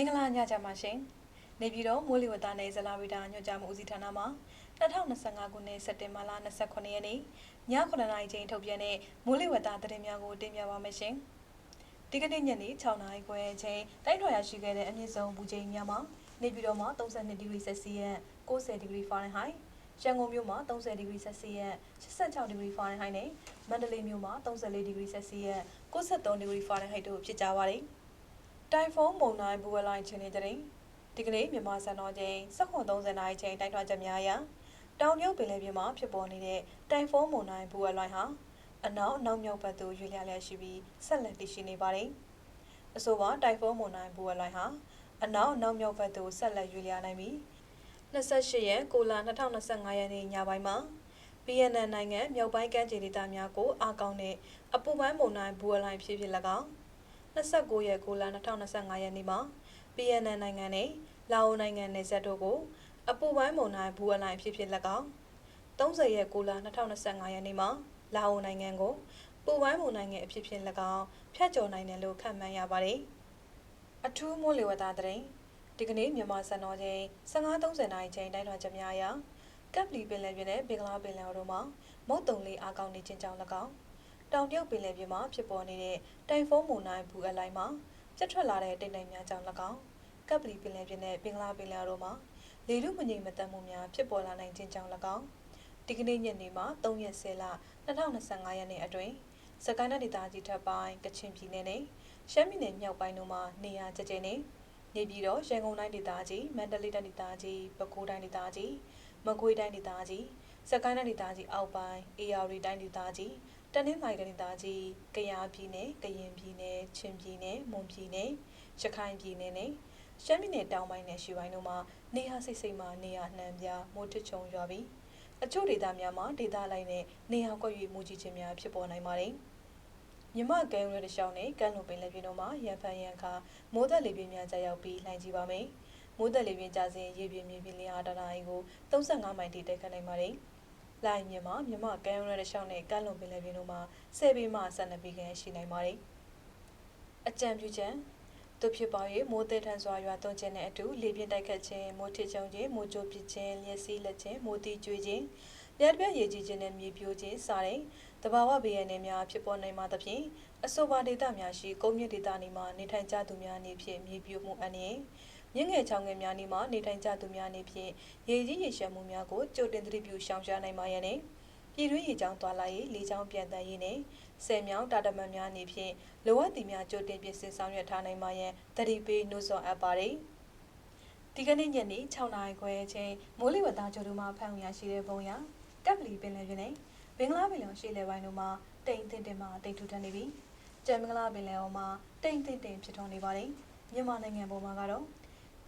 မင်္ဂလာညချမ်းပါရှင်။နေပြည်တော်မိုးလေဝသနယ်ဇလာဗီတာညွှန်ကြားမှုဦးစီးဌာနမှ2025ခုနှစ်စက်တင်ဘာလ29ရက်နေ့ည9:00နာရီချိန်ထုတ်ပြန်တဲ့မိုးလေဝသသတင်းများကိုတင်ပြပါမယ်ရှင်။ဒီကနေ့ညနေ6:00နာရီခွဲအချိန်တိုင်းထွာရရှိခဲ့တဲ့အမြင့်ဆုံးပူချိန်များမှာနေပြည်တော်မှာ32ဒီဂရီဆက်စီယပ်90ဒီဂရီဖာရင်ဟိုက်ရန်ကုန်မြို့မှာ30ဒီဂရီဆက်စီယပ်86ဒီဂရီဖာရင်ဟိုက်နဲ့မန္တလေးမြို့မှာ34ဒီဂရီဆက်စီယပ်93ဒီဂရီဖာရင်ဟိုက်တို့ဖြစ်ကြပါတယ်။ တိုင်ဖုန်းမုန်တိုင်းဘူဝဲလိုင်းချင်းနေကြတဲ့ဒီကနေ့မြန်မာစံတော်ချိန်7:30နာရီချိန်တိုက်ထွာချက်များအရတောင်မြုပ်ပင်လယ်ပြင်မှာဖြစ်ပေါ်နေတဲ့တိုင်ဖုန်းမုန်တိုင်းဘူဝဲလိုင်းဟာအနောက်အနောက်မြောက်ဘက်သို့ရွေ့လျားလျက်ရှိပြီးဆက်လက်တည်ရှိနေပါတယ်။အဆိုပါတိုင်ဖုန်းမုန်တိုင်းဘူဝဲလိုင်းဟာအနောက်အနောက်မြောက်ဘက်သို့ဆက်လက်ရွေ့လျားနိုင်ပြီး28ရက်ကိုလာ2025ရက်နေ့ညပိုင်းမှာ BNN နိုင်ငံမြောက်ပိုင်းကမ်းခြေဒေသများကိုအားကောင်းတဲ့အပူပိုင်းမုန်တိုင်းဘူဝဲလိုင်းဖြစ်ဖြစ်၎င်း 29ရက်ကိုလာ2025ရက်နေ့မှာ PNN နိုင်ငံနဲ့လာအိုနိုင်ငံနယ်စပ်တို့ကိုအပူပိုင်းမုန်တိုင်းဘူအလိုင်းဖြစ်ဖြစ်၎င်း30ရက်ကိုလာ2025ရက်နေ့မှာလာအိုနိုင်ငံကိုပူပိုင်းမုန်တိုင်းငယ်အဖြစ်ဖြစ်၎င်းဖြတ်ကျော်နိုင်တယ်လို့ခန့်မှန်းရပါတယ်။အထူးမိုးလေဝသသတင်းဒီကနေ့မြန်မာစံတော်ချိန်15:30နာရီချိန်တိုင်းထွာချက်များအရကပ်ပလီပင်လယ်ပြင်နဲ့ဘင်္ဂလားပင်လယ်အော်တို့မှာမုတ်တုံလေးအားကောင်းနေခြင်းကြောင့်၎င်း တောင်တရုတ်ပင်လယ်ပြင်မှာဖြစ်ပေါ်နေတဲ့တိုင်ဖုန်းမုန်တိုင်းဘူအလိုင်းမှာပြတ်ထွက်လာတဲ့တိမ်တိုင်များကြောင့်၎င်းကပ်ပလီပင်လယ်ပြင်နဲ့ဘင်္ဂလားပင်လယ်အော်တို့မှာလေထုမငြိမ်မသက်မှုများဖြစ်ပေါ်လာနိုင်ခြင်းကြောင့်၎င်းဒီကနေ့ညနေမှာ3ရက်10လ2025ရက်နေ့အတွင်းစကိုင်းနယ်ဒေသကြီးထပ်ပိုင်းကချင်ပြည်နယ်နဲ့ရှမ်းပြည်နယ်မြောက်ပိုင်းတို့မှာနေရာကျကျနေနေပြည်တော်ရန်ကုန်တိုင်းဒေသကြီးမန္တလေးတိုင်းဒေသကြီးပဲခူးတိုင်းဒေသကြီးမကွေးတိုင်းဒေသကြီးစကိုင်းတိုင်းဒေသကြီးအောက်ပိုင်းအေရဝတီတိုင်းဒေသကြီး တနင်္သာရီတိုင်းဒေသကြီးကယားပြည်နယ်ကရင်ပြည်နယ်ချင်းပြည်နယ်မွန်ပြည်နယ်ရခိုင်ပြည်နယ်နဲ့ရှမ်းပြည်နယ်တောင်ပိုင်းနဲ့ရှေ့ပိုင်းတို့မှာနေရာစိတ်စိတ်မှာနေရာနှံပြမိုးထချုံရွာပြီးအချို့ဒေသများမှာဒေသလိုက်နဲ့နေရာကွက်၍မူကြီးခြင်းများဖြစ်ပေါ်နိုင်ပါတယ်။မြမကဲရဲတရှောင်းနဲ့ကမ်းလွန်ပင်လယ်ပြင်တို့မှာရန်ဖန်ရန်ခါမိုးသက်လေပြင်းများကြာရောက်ပြီးလှိုင်းကြီးပါမယ်။မိုးသက်လေပြင်းကြာစဉ်ရေပြင်းမြေပြင်းလျာတနာရီကို35မိုင်ထိတိုက်ခတ်နိုင်ပါတယ်။ လိုင်းမြမမြမကဲရဲတရှောင်းနဲ့ကမ်းလွန်ပင်လယ်ပြင်တို့မှာ10ပေမှ12ပေခန့်ရှိနိုင်ပါတယ်။အကြံပြုချက်သူဖြစ်ပါ၍မိုးသည်ထန်စွာရွာသွန်းခြင်းနဲ့အတူလေပြင်းတိုက်ခတ်ခြင်းမိုးထစ်ချုံခြင်းမိုးကြိုးပစ်ခြင်းလျှက်စီးလက်ခြင်းမိုးတီးကျွေးခြင်းလျှက်ပြက်ရည်ကြီးခြင်းနဲ့မြေပြိုခြင်းစတဲ့တဘာဝဘေးရန်များဖြစ်ပေါ်နိုင်မှာသဖြင့်အဆိုပါဒေသများရှိကုန်းမြင့်ဒေသနေမှာနေထိုင်ကြသူများအနေဖြင့်မြေပြိုမှုအန္တရာယ် မြင့်ငယ်ချောင်းငယ်များနေမှာနေထိုင်ကြသူများအနေဖြင့်ရေကြီးရေရှမ်းမှုများကိုကြိုတင်သတိပြုရှောင်ရှားနိုင်မှာရန်နဲ့ပြည်တွင်းရေချောင်းသွားလာရေးလေချောင်းပြန်တန်းရေးနဲ့ဆယ်မြောင်းတာတမန်များအနေဖြင့်လိုအပ်သည်များကြိုတင်ပြင်ဆင်ဆောင်ရွက်ထားနိုင်မှာရန်တတိပေးနှိုးဆော်အပ်ပါတယ်။ဒီကနေ့ညနေ6နာရီခွဲအချိန်မိုးလေဝသကြိုတို့မှဖန်ရရှိတဲ့ပုံရကပ်ပလီပင်လယ်ပြင်နဲ့ဘင်္ဂလားပင်လယ်ရှေ့လယ်ပိုင်းတို့မှာတိမ်တင်တင်မှတိမ်ထူထပ်နေပြီးကျန်မင်္ဂလာပင်လယ်အော်မှာတိမ်တင်တင်ဖြစ်ထွန်းနေပါတယ်။မြန်မာနိုင်ငံပေါ်မှာကတော့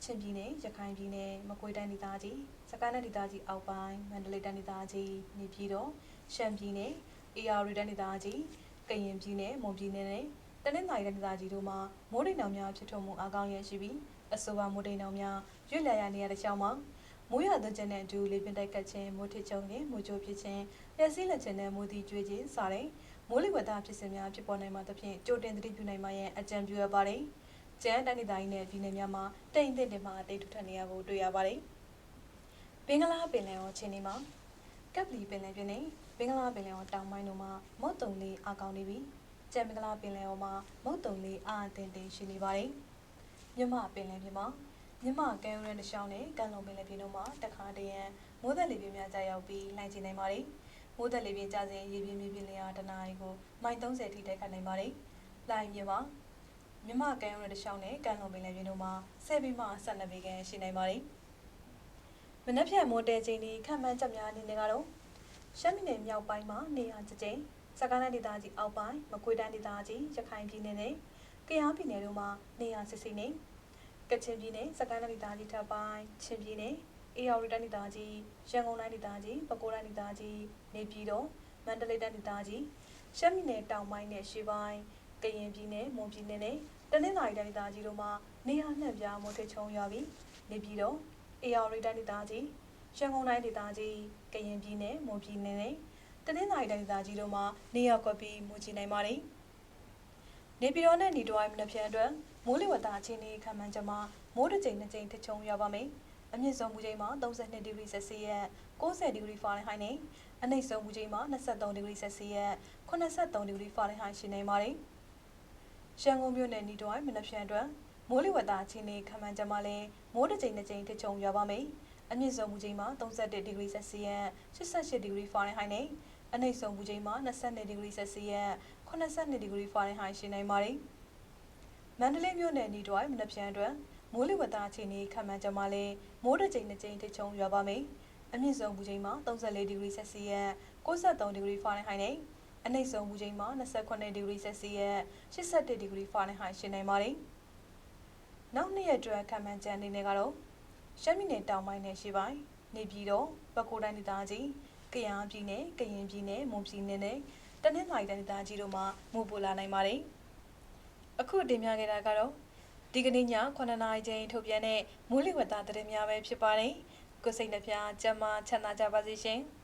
ချင်းပြည်နယ်ရခိုင်ပြည်နယ်မကွေးတိုင်းဒေသကြီးစကိုင်းတိုင်းဒေသကြီးအောက်ပိုင်းမန္တလေးတိုင်းဒေသကြီးနေပြည်တော်ရှမ်းပြည်နယ်အေရရီတိုင်းဒေသကြီးကရင်ပြည်နယ်မွန်ပြည်နယ်နဲ့တနင်္သာရီတိုင်းဒေသကြီးတို့မှာမိုးတိမ်တောင်များဖြစ်ထွန်းမှုအကောင်းရရှိပြီးအဆိုပါမိုးတိမ်တောင်များရွေ့လျာရနေရတဲ့ကြောင်းမှာမိုးရွာသွန်းခြင်းနဲ့အတူလေပြင်းတိုက်ခတ်ခြင်းမိုးထစ်ချုံခြင်းမိုးကြိုးဖြစ်ခြင်းရစီလက်ခြင်းနဲ့မိုးတီကျွေးခြင်းစတဲ့မိုးလေဝသဖြစ်စဉ်များဖြစ်ပေါ်နိုင်မှာသဖြင့်ကြိုတင်သတိပြုနိုင်မှာရန်အကြံပြုရပါတယ်။ ကျန်းတိုင်းဒေသကြီးနဲ့ပြည်နယ်များမှာတိမ်တင်တင်မှတိတ်ထူထပ်နေရကိုတွေ့ရပါတယ်။ဘင်္ဂလားပင်လယ်အော်ချင်းဒီမှာကပ်လီပင်လယ်ပြင်နဲ့ဘင်္ဂလားပင်လယ်အော်တောင်ပိုင်းတို့မှာမုတ်တုံလေးအကောင်နေပြီးကျန်မင်္ဂလာပင်လယ်အော်မှာမုတ်တုံလေးအာအသင်တင်ရှိနေပါတယ်။မြမပင်လယ်ပြင်မှာမြမကဲရဲတရှောင်းနဲ့ကမ်းလွန်ပင်လယ်ပြင်တို့မှာတခါတရံမိုးသက်လေပြင်းများကြာရောက်ပြီးလှိုင်းချနိုင်ပါတယ်။မိုးသက်လေပြင်းကြာစဉ်ရေပြင်းမြေပြင်းလျာတနာရီကိုမိုင်30ထိတိုက်ခတ်နိုင်ပါတယ်။လှိုင်းမြမှာ မြမကဲရဲတရှောင်းနဲ့ကမ်းလွန်ပင်လယ်ပြင်တို့မှာ10ပေမှ12ပေခန့်ရှိနိုင်ပါတယ်။မနက်ဖြန်မိုးတဲချိန်ဒီခံမှန်းချက်များအနေနဲ့ကတော့ရှမ်းပြည်နယ်မြောက်ပိုင်းမှာနေရာကျကျင်းစကိုင်းတိုင်းဒေသကြီးအောက်ပိုင်းမကွေးတိုင်းဒေသကြီးရခိုင်ပြည်နယ်နဲ့ကယားပြည်နယ်တို့မှာနေရာစစ်စစ်နေကချင်ပြည်နယ်စကိုင်းတိုင်းဒေသကြီးထပ်ပိုင်းချင်းပြည်နယ်အေရဝတီတိုင်းဒေသကြီးရန်ကုန်တိုင်းဒေသကြီးပဲခူးတိုင်းဒေသကြီးနေပြည်တော်မန္တလေးတိုင်းဒေသကြီးရှမ်းပြည်နယ်တောင်ပိုင်းနဲ့ရှေ့ပိုင်း ကရင်ပြည်နယ်မွန်ပြည်နယ်နဲ့တနင်္သာရီတိုင်းဒေသကြီးတို့မှာနေရာနှံ့ပြားမိုးထချုံရွာပြီးနေပြည်တော်အေရဝတီတိုင်းဒေသကြီးရန်ကုန်တိုင်းဒေသကြီးကရင်ပြည်နယ်မွန်ပြည်နယ်နဲ့တနင်္သာရီတိုင်းဒေသကြီးတို့မှာနေရာကွက်ပြီးမူချီနိုင်ပါတယ်။နေပြည်တော်နဲ့နေတော်အိုင်မနက်ဖြန်အတွက်မမိုးလေဝသအခြေအနေခန့်မှန်းချက်မှာမိုးတစ်ကြိမ်နှစ်ကြိမ်ထချုံရွာပါမယ်။အမြင့်ဆုံးမူချိန်မှာ32ဒီဂရီဆက်စီယပ်90ဒီဂရီဖာရင်ဟိုက်နဲ့အနိမ့်ဆုံးမူချိန်မှာ23ဒီဂရီဆက်စီယပ်83ဒီဂရီဖာရင်ဟိုက်ရှိနေပါတယ်။ ရန်ကုန်မြို့နယ်နီတွိုင်းမနက်ဖြန်အတွက်မိုးလေဝသအခြေအနေခန့်မှန်းချက်မှာလည်းမိုးတစ်ကြိမ်နှစ်ကြိမ်ထချုံရွာပါမယ်။အမြင့်ဆုံးမူချိန်မှာ31ဒီဂရီဆက်စီယပ်88ဒီဂရီဖာရင်ဟိုက်နဲ့အနိမ့်ဆုံးမူချိန်မှာ22ဒီဂရီဆက်စီယပ်82ဒီဂရီဖာရင်ဟိုက်ရှိနေပါတယ်။မန္တလေးမြို့နယ်နီတွိုင်းမနက်ဖြန်အတွက်မိုးလေဝသအခြေအနေခန့်မှန်းချက်မှာလည်းမိုးတစ်ကြိမ်နှစ်ကြိမ်ထချုံရွာပါမယ်။အမြင့်ဆုံးမူချိန်မှာ34ဒီဂရီဆက်စီယပ်63ဒီဂရီဖာရင်ဟိုက်နဲ့ အနိမ့်ဆုံးမူချိန်မှာ28ဒီဂရီဆက်စီယပ်81ဒီဂရီဖာရင်ဟိုက်ရှိနေပါတယ်။နောက်နှစ်ရက်အတွက်ခန့်မှန်းချက်အနေနဲ့ကတော့ရှမ်းပြည်နယ်တောင်ပိုင်းနဲ့ရှေ့ပိုင်းနေပြည်တော်ပဲခူးတိုင်းဒေသကြီးကယားပြည်နယ်ကရင်ပြည်နယ်မွန်ပြည်နယ်နဲ့တနင်္သာရီတိုင်းဒေသကြီးတို့မှာမူပူလာနိုင်ပါတယ်။အခုတင်ပြခဲ့တာကတော့ဒီကနေ့ည9နာရီချိန်ထုတ်ပြန်တဲ့မိုးလေဝသသတင်းများပဲဖြစ်ပါတယ်။ကိုစိတ်နှပြကျမ်းမာချမ်းသာကြပါစေရှင်။